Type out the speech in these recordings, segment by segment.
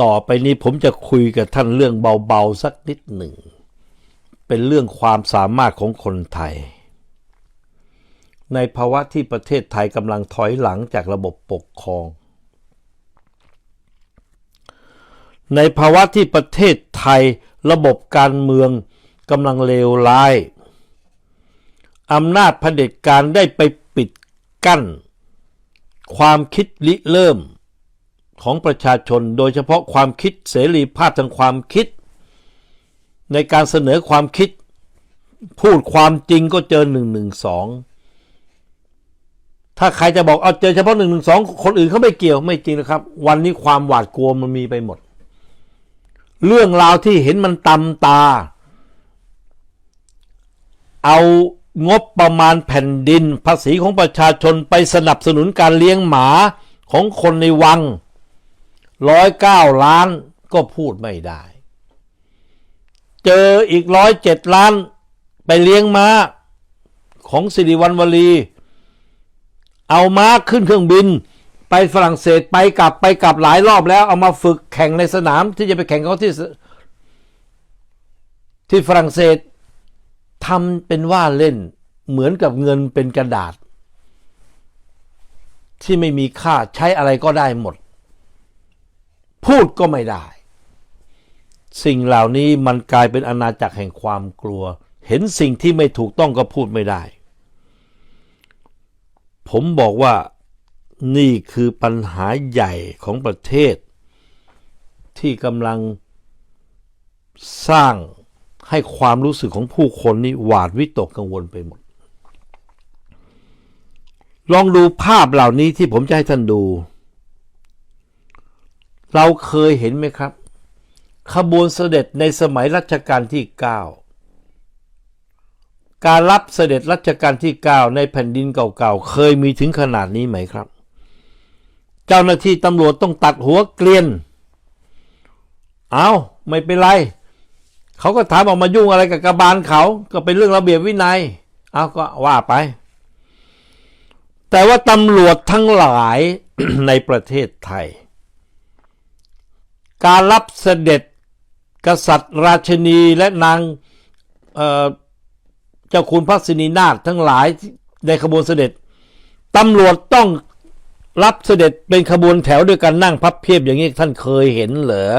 ต่อไปนี้ผมจะคุยกับท่านเรื่องเบาๆสักนิดหนึ่ง เป็นเรื่องความสามารถของคนไทย ในภาวะที่ประเทศไทยกำลังถอยหลังจากระบบปกครอง ในภาวะที่ประเทศไทยระบบการเมืองกำลังเลวร้ายอำนาจเผด็จการได้ไปปิดกั้น ความคิดริเริ่ม ของประชาชน โดยเฉพาะความคิดเสรีภาพทางความคิด ในการเสนอความคิด พูดความจริงก็เจอหนึ่งหนึ่งสองถ้าใครจะบอกเอาเจอเฉพาะหนึ่งหนึ่งสองคนอื่นเขาไม่เกี่ยวไม่จริงนะครับ วันนี้ความหวาดกลัวมันมีไปหมด เรื่องราวที่เห็นมันตำตา เอางบประมาณแผ่นดิน ภาษีของประชาชนไปสนับสนุนการเลี้ยงหมาของคนในวัง ร้อยเก้าล้านก็พูดไม่ได้ เจออีกร้อยเจ็ดล้านไปเลี้ยงม้าของสิริวัณวลี เอาม้าขึ้นเครื่องบิน ไปฝรั่งเศสไปกลับไปกลับหลายรอบแล้ว เอามาฝึกแข่งในสนามที่จะไปแข่งเขาที่ที่ฝรั่งเศสทำเป็นว่าเล่นเหมือนกับเงินเป็นกระดาษ ที่ไม่มีค่าใช้อะไรก็ได้หมด พูดก็ไม่ได้ สิ่งเหล่านี้มันกลายเป็นอาณาจักรแห่งความกลัว เห็นสิ่งที่ไม่ถูกต้องก็พูดไม่ได้ ผมบอกว่านี่คือปัญหาใหญ่ของประเทศ ที่กำลังสร้างให้ความรู้สึกของผู้คนนี่หวาดวิตกกังวลไปหมด ลองดูภาพเหล่านี้ที่ผมจะให้ท่านดู เราเคยเห็นไหมครับ ขบวนเสด็จในสมัยรัชกาลที่ 9 การรับเสด็จรัชกาลที่ 9 ในแผ่นดินเก่าๆ เคยมีถึงขนาดนี้ไหมครับ เจ้าหน้าที่ตำรวจต้องตัดหัวเกลียน เอาไม่เป็นไร เขาก็ถามออกมายุ่งอะไรกับกบาลเขา ก็เป็นเรื่องระเบียบวินัย เอาก็ว่าไป แต่ว่าตำรวจทั้งหลายในประเทศไทย การรับเสด็จกษัตริย์ราชนีและนางเจ้าคุณพักษินีนาถทั้งหลายในขบวนเสด็จตำรวจต้องรับเสด็จเป็นขบวนแถวด้วยกันนั่งพับเพียบอย่างนี้ท่านเคยเห็นเหรอ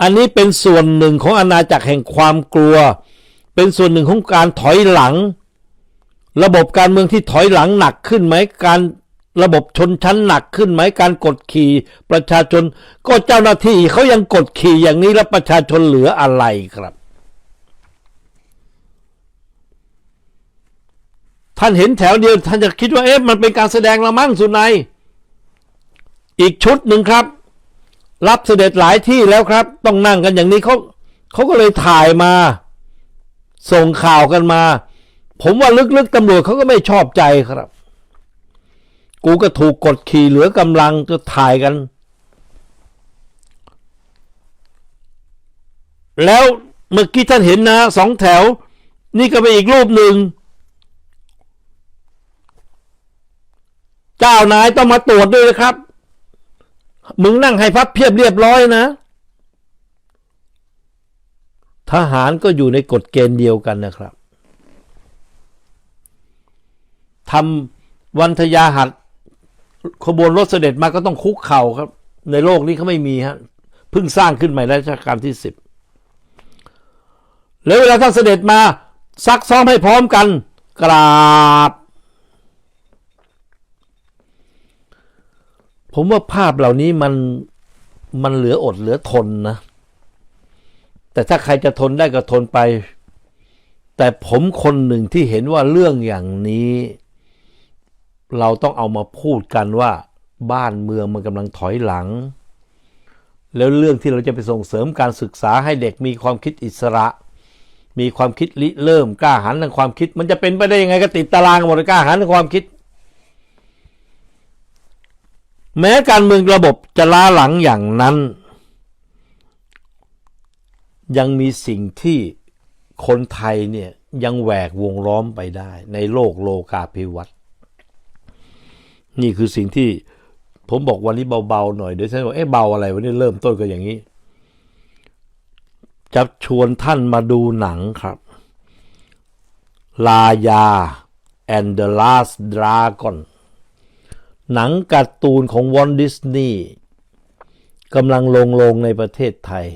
อันนี้เป็นส่วนหนึ่งของอาณาจักรแห่งความกลัว เป็นส่วนหนึ่งของการถอยหลัง ระบบการเมืองที่ถอยหลังหนักขึ้นไหม การ ระบบชนชั้นหนักขึ้นไหมการกดขี่ประชาชน ก็เจ้าหน้าที่เขายังกดขี่อย่างนี้แล้วประชาชนเหลืออะไรครับ ท่านเห็นแถวเดียวท่านจะคิดว่าเอ๊ะมันเป็นการแสดงละมั่งสุนัย อีกชุดหนึ่งครับ รับเสด็จหลายที่แล้วครับ ต้องนั่งกันอย่างนี้เขาเขาก็เลยถ่ายมา ส่งข่าวกันมา ผมว่าลึกๆตำรวจเขาก็ไม่ชอบใจครับ กูก็ถูกกดขี่เหลือกำลังจะถ่ายกัน แล้วเมื่อกี้ท่านเห็นนะสองแถว นี่ก็เป็นอีกรูปหนึ่ง เจ้านายต้องมาตรวจด้วยนะครับ มึงนั่งให้พับเพียบเรียบร้อยนะ ทหารก็อยู่ในกฎเกณฑ์เดียวกันนะครับทำวันทยาหัด ขบวนรถเสด็จมาก็ต้องคุกเข่าครับ ในโลกนี้เขาไม่มีฮะเพิ่งสร้างขึ้นใหม่รัชกาลที่สิบแล้วเวลาท่านเสด็จมาซักซ้อมให้พร้อมกันกราบ ผมว่าภาพเหล่านี้มันมันเหลืออดเหลือทนนะ แต่ถ้าใครจะทนได้ก็ทนไป แต่ผมคนหนึ่งที่เห็นว่าเรื่องอย่างนี้ เราต้องเอามาพูดกันว่าบ้านเมืองมันกำลังถอยหลัง แล้วเรื่องที่เราจะไปส่งเสริมการศึกษาให้เด็กมีความคิดอิสระ มีความคิดริเริ่มกล้าหาญทางความคิด มันจะเป็นไปได้ยังไงก็ติดตารางหมดกล้าหาญทางความคิด แม้การเมืองระบบจะล้าหลังอย่างนั้น ยังมีสิ่งที่คนไทยเนี่ยยังแหวกวงล้อมไปได้ ในโลกโลกาภิวัต นี่คือสิ่งที่ผมบอกวันนี้เบาๆหน่อยเดี๋ยวฉันบอกเอ๊ะเบาอะไรวันนี้เริ่มต้นก็อย่างนี้ จะชวนท่านมาดูหนังครับ ลายา and the last dragon หนังการ์ตูนของวอลดิสนีย์กำลังลงลงในประเทศไทย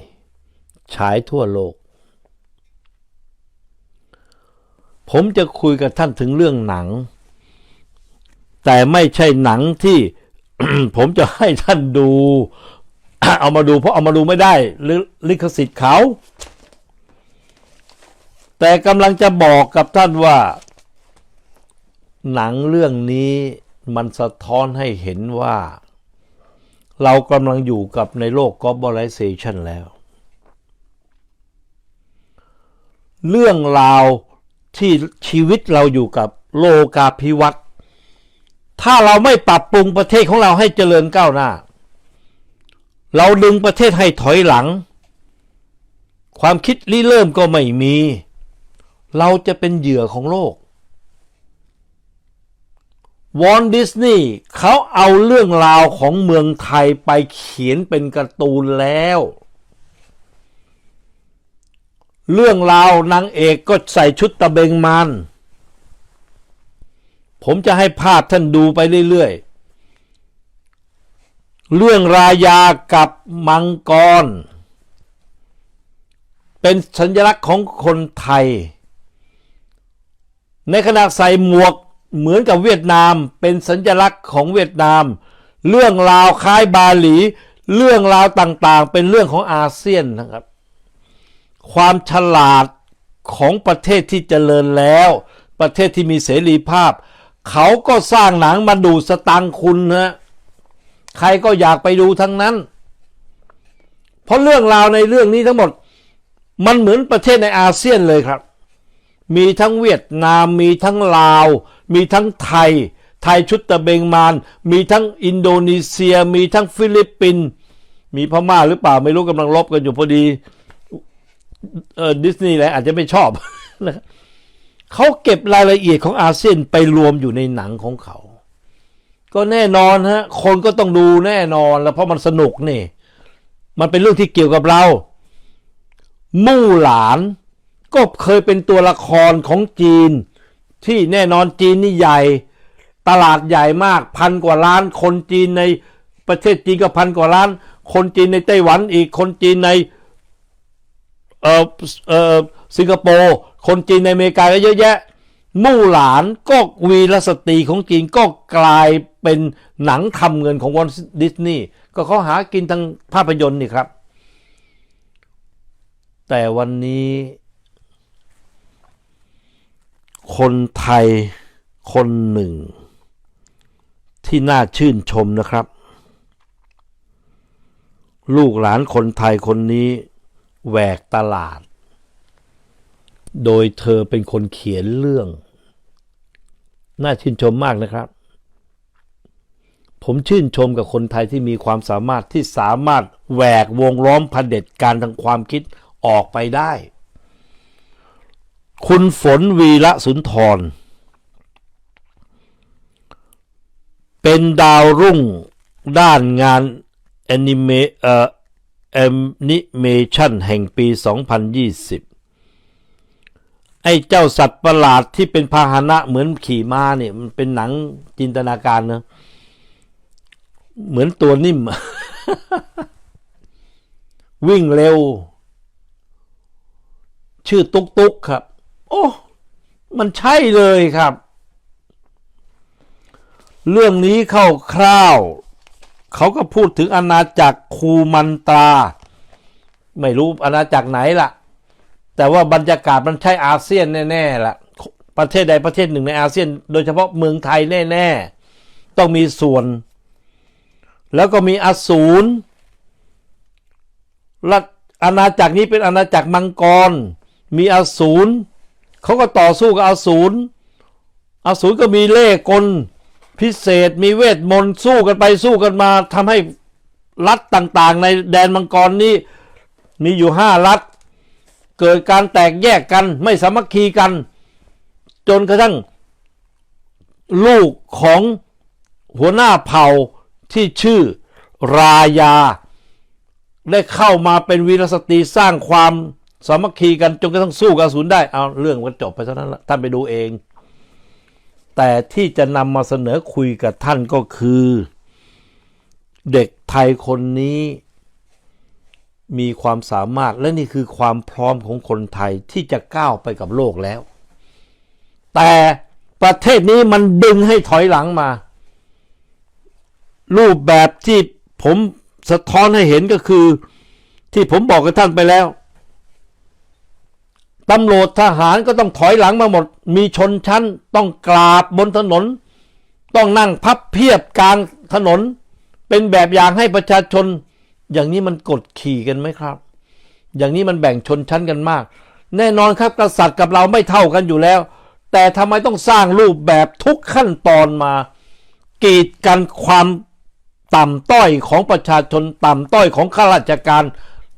ฉายทั่วโลก ผมจะคุยกับท่านถึงเรื่องหนัง แต่ไม่ใช่หนังที่ผมจะให้ท่านดู เอามาดูเพราะเอามาดูไม่ได้หรือลิขสิทธิ์เขา แต่กำลังจะบอกกับท่านว่า หนังเรื่องนี้มันสะท้อนให้เห็นว่า เรากำลังอยู่กับในโลก globalization แล้ว เรื่องราวที่ชีวิตเราอยู่กับโลกาภิวัตน์ ถ้าเราไม่ปรับปรุงประเทศของเราให้เจริญก้าวหน้า เราดึงประเทศให้ถอยหลัง ความคิดริเริ่มก็ไม่มี เราจะเป็นเหยื่อของโลก วอลดิสนีย์เขาเอาเรื่องราวของเมืองไทยไปเขียนเป็นการ์ตูนแล้ว เรื่องราวนางเอกก็ใส่ชุดตะเบงมัน ผมจะให้ภาพท่านดูไปเรื่อยๆ เรื่องรายากับมังกร เป็นสัญลักษณ์ของคนไทย ในขณะใส่หมวกเหมือนกับเวียดนามเป็นสัญลักษณ์ของเวียดนาม เรื่องราวคล้ายบาหลี เรื่องราวต่างๆ เป็นเรื่องของอาเซียนนะครับ ความฉลาดของประเทศที่เจริญแล้ว ประเทศที่มีเสรีภาพ เขาก็สร้างหนังมาดูสตังค์คุณนะใครก็อยากไปดูทั้งนั้น เพราะเรื่องราวในเรื่องนี้ทั้งหมด มันเหมือนประเทศในอาเซียนเลยครับ มีทั้งเวียดนาม มีทั้งลาว มีทั้งไทย ไทยชุดตะเบงมาน มีทั้งอินโดนีเซีย มีทั้งฟิลิปปินส์มีพม่าหรือเปล่าไม่รู้กำลังลบกันอยู่พอดีเออดิสนีย์แหละอาจจะไม่ชอบนะครับ เขาเก็บรายละเอียดของอาเซียนไปรวมอยู่ในหนังของเขา ก็แน่นอนฮะ คนก็ต้องดูแน่นอนแล้วเพราะมันสนุกนี่ มันเป็นเรื่องที่เกี่ยวกับเรา มู่หลานก็เคยเป็นตัวละครของจีน ที่แน่นอนจีนนี่ใหญ่ ตลาดใหญ่มากพันกว่าล้าน คนจีนในประเทศจีนก็พันกว่าล้าน คนจีนในไต้หวันอีกคนจีนใน เอ่อเอ่อสิงคโปร์คนจีนในอเมริกาก็เยอะแยะ มู่หลานก็วีรสตรีของจีนก็กลายเป็นหนังทำเงินของวอลดิสนีย์ก็เขาหากินทางภาพยนตร์นี่ครับ แต่วันนี้ คนไทยคนหนึ่ง ที่น่าชื่นชมนะครับ ลูกหลานคนไทยคนนี้ แหวกตลาด โดยเธอเป็นคนเขียนเรื่อง น่าชื่นชมมากนะครับ ผมชื่นชมกับคนไทยที่มีความสามารถที่สามารถแหวกวงล้อมพันเด็จการทางความคิดออกไปได้ คุณฝนวีระสุนทร เป็นดาวรุ่งด้านงานแอนิเมเอ่อ แอนิเมชันแห่งปี 2020 ไอ้เจ้าสัตว์ประหลาดที่เป็นพาหนะเหมือนขี่ม้าเนี่ย มันเป็นหนังจินตนาการนะ เหมือนตัวนิ่ม วิ่งเร็ว ชื่อตุ๊กตุ๊กครับ โอ้มันใช่เลยครับ เรื่องนี้เข้าคร่าว เขาก็พูดถึงอาณาจักรคูมันตรา ไม่รู้อาณาจักรไหนล่ะ แต่ว่าบรรยากาศมันใช่อาเซียนแน่ๆล่ะ ประเทศใดประเทศหนึ่งในอาเซียน โดยเฉพาะเมืองไทยแน่ๆ ต้องมีส่วน แล้วก็มีอสูรและอาณาจักรนี้เป็นอาณาจักรมังกร มีอสูรเขาก็ต่อสู้กับอสูรอสูรก็มีเล่กล พิเศษมีเวทมนต์สู้กันไปสู้กันมาทำให้รัฐต่างๆ ในแดนมังกรนี้ มีอยู่ห้ารัฐ เกิดการแตกแยกกันไม่สามัคคีกัน จนกระทั่ง ลูกของหัวหน้าเผ่าที่ชื่อรายา ได้เข้ามาเป็นวีรสตรีสร้างความสามัคคีกันจนกระทั่งสู้กับอสูรได้เอาเรื่องมันจบไปเท่านั้นละท่านไปดูเอง แต่ที่จะนำมาเสนอคุยกับท่านก็คือ เด็กไทยคนนี้มีความสามารถและนี่คือความพร้อมของคนไทยที่จะก้าวไปกับโลกแล้ว แต่ประเทศนี้มันดึงให้ถอยหลังมา รูปแบบที่ผมสะท้อนให้เห็นก็คือ ที่ผมบอกกับท่านไปแล้ว ตำรวจทหารก็ต้องถอยหลังมาหมด มีชนชั้น ต้องกราบบนถนน ต้องนั่งพับเพียบกลางถนน เป็นแบบอย่างให้ประชาชน อย่างนี้มันกดขี่กันไหมครับ อย่างนี้มันแบ่งชนชั้นกันมาก แน่นอนครับกษัตริย์กับเราไม่เท่ากันอยู่แล้ว แต่ทำไมต้องสร้างรูปแบบทุกขั้นตอนมา กีดกันความต่ำต้อยของประชาชนต่ำต้อยของข้าราชการ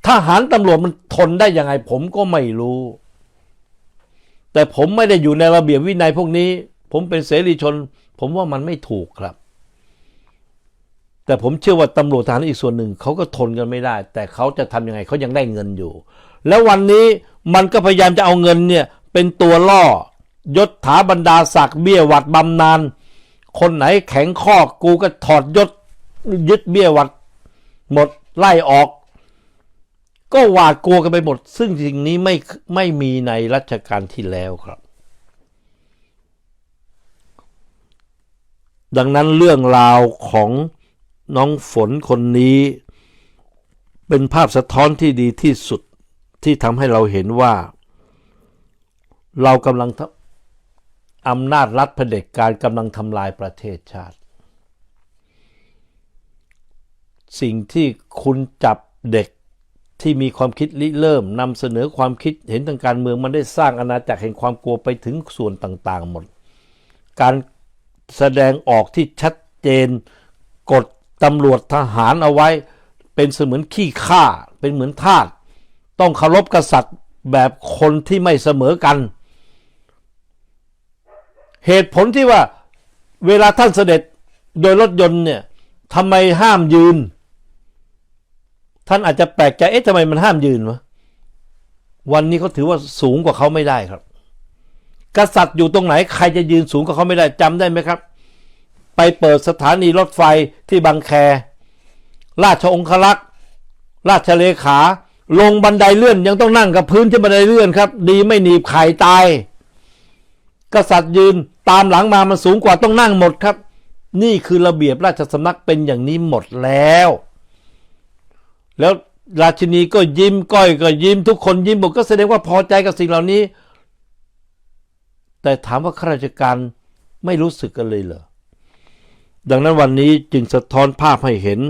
ทหารตำรวจมันทนได้ยังไงผมก็ไม่รู้ แต่ผมไม่ได้อยู่ในระเบียบวินัยพวกนี้ ผมเป็นเสรีชน ผมว่ามันไม่ถูกครับ แต่ผมเชื่อว่าตำรวจทหารอีกส่วนหนึ่งเขาก็ทนกันไม่ได้ แต่เขาจะทำยังไงเขายังได้เงินอยู่ แล้ววันนี้มันก็พยายามจะเอาเงินเนี่ยเป็นตัวล่อยศถาบรรดาศักดิ์เบี้ยหวัดบำนาญคนไหนแข็งข้อกูก็ถอดยศยึดเบี้ยหวัดหมดไล่ออก ก็หวาดกลัวกันไปหมด ซึ่งสิ่งนี้ไม่ไม่มีในรัชกาลที่แล้วครับ ดังนั้นเรื่องราวของน้องฝนคนนี้ เป็นภาพสะท้อนที่ดีที่สุดที่ทำให้เราเห็นว่า เรากำลังอำนาจรัฐเผด็จการกำลังทำลายประเทศชาติ สิ่งที่คุณจับเด็ก ที่มีความคิดริเริ่มนำเสนอความคิดเห็นทางการเมืองมันได้สร้างอาณาจักรแห่งความกลัวไปถึงส่วนต่างๆหมด การแสดงออกที่ชัดเจนกดตำรวจทหารเอาไว้ เป็นเสมือนขี้ข้าเป็นเหมือนทาสต้องเคารพกษัตริย์แบบคนที่ไม่เสมอกัน เหตุผลที่ว่าเวลาท่านเสด็จโดยรถยนต์เนี่ยทำไมห้ามยืน ท่านอาจจะแปลกใจเอ๊ะทำไมมันห้ามยืนวะวันนี้เขาถือว่าสูงกว่าเขาไม่ได้ครับ กษัตริย์อยู่ตรงไหนใครจะยืนสูงกว่าเขาไม่ได้จำได้ไหมครับ ไปเปิดสถานีรถไฟที่บางแค ราชองครักษ์ราชเลขา ลงบันไดเลื่อนยังต้องนั่งกับพื้นที่บันไดเลื่อนครับ ดีไม่หนีบไข่ตาย กษัตริย์ยืนตามหลังมามันสูงกว่าต้องนั่งหมดครับ นี่คือระเบียบราชสำนักเป็นอย่างนี้หมดแล้ว แล้วราชินีก็ยิ้มก้อยก็ยิ้มทุกคนยิ้มบอกก็แสดงว่าพอใจกับสิ่งเหล่านี้ แต่ถามว่าข้าราชการไม่รู้สึกกันเลยเหรอดังนั้นวันนี้จึงสะท้อนภาพให้เห็น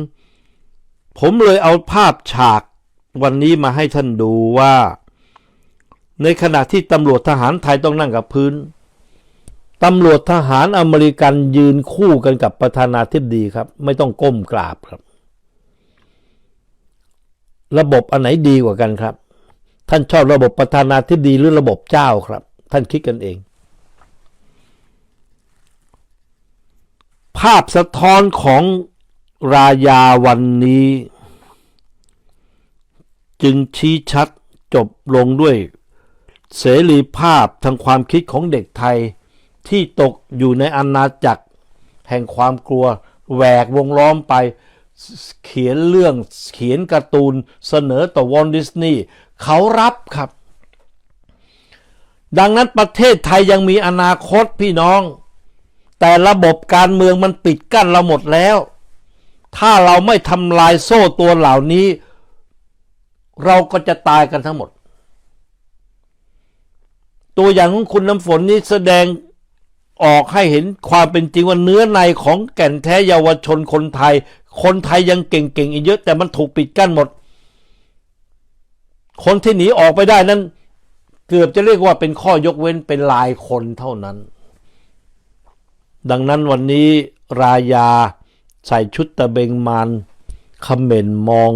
ผมเลยเอาภาพฉากวันนี้มาให้ท่านดูว่า ในขณะที่ตำรวจทหารไทยต้องนั่งกับพื้นตำรวจทหารอเมริกันยืนคู่กันกับประธานาธิบดีครับ ไม่ต้องก้มกราบครับ ระบบอันไหนดีกว่ากันครับ ท่านชอบระบบประธานาธิบดีหรือระบบเจ้าครับ ท่านคิดกันเอง ภาพสะท้อนของรายาวันนี้ จึงชี้ชัดจบลงด้วย เสรีภาพทางความคิดของเด็กไทยที่ตกอยู่ในอาณาจักร แห่งความกลัวแหวกวงล้อมไป เขียนเรื่องเขียนการ์ตูนเสนอต่อวอลดิสนีย์เขารับครับ ดังนั้นประเทศไทยยังมีอนาคตพี่น้อง แต่ระบบการเมืองมันปิดกั้นเราหมดแล้ว ถ้าเราไม่ทำลายโซ่ตัวเหล่านี้ เราก็จะตายกันทั้งหมด ตัวอย่างของคุณน้ำฝนนี้แสดงออกให้เห็นความเป็นจริงว่าเนื้อในของแก่นแท้เยาวชนคนไทย คนไทยยังเก่งๆอีกเยอะ แต่มันถูกปิดกั้นหมด คนที่หนีออกไปได้นั้น เกือบจะเรียกว่าเป็นข้อยกเว้นเป็นลายคนเท่านั้น ดังนั้นวันนี้รายาใส่ชุดตะเบงมันคอมเมนมอง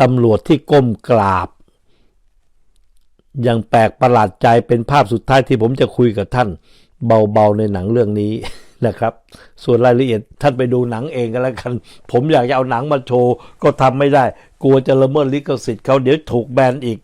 ตำรวจที่ก้มกราบย่างแปลกประหลาดใจเป็นภาพสุดท้ายที่ผมจะคุยกับท่าน เบาๆในหนังเรื่องนี้ นะครับ ส่วนรายละเอียดท่านไปดูหนังเองก็แล้วกัน ผมอยากจะเอาหนังมาโชว์ ก็ทำไม่ได้ กลัวจะละเมิดลิขสิทธิ์เขาเดี๋ยวถูกแบนอีก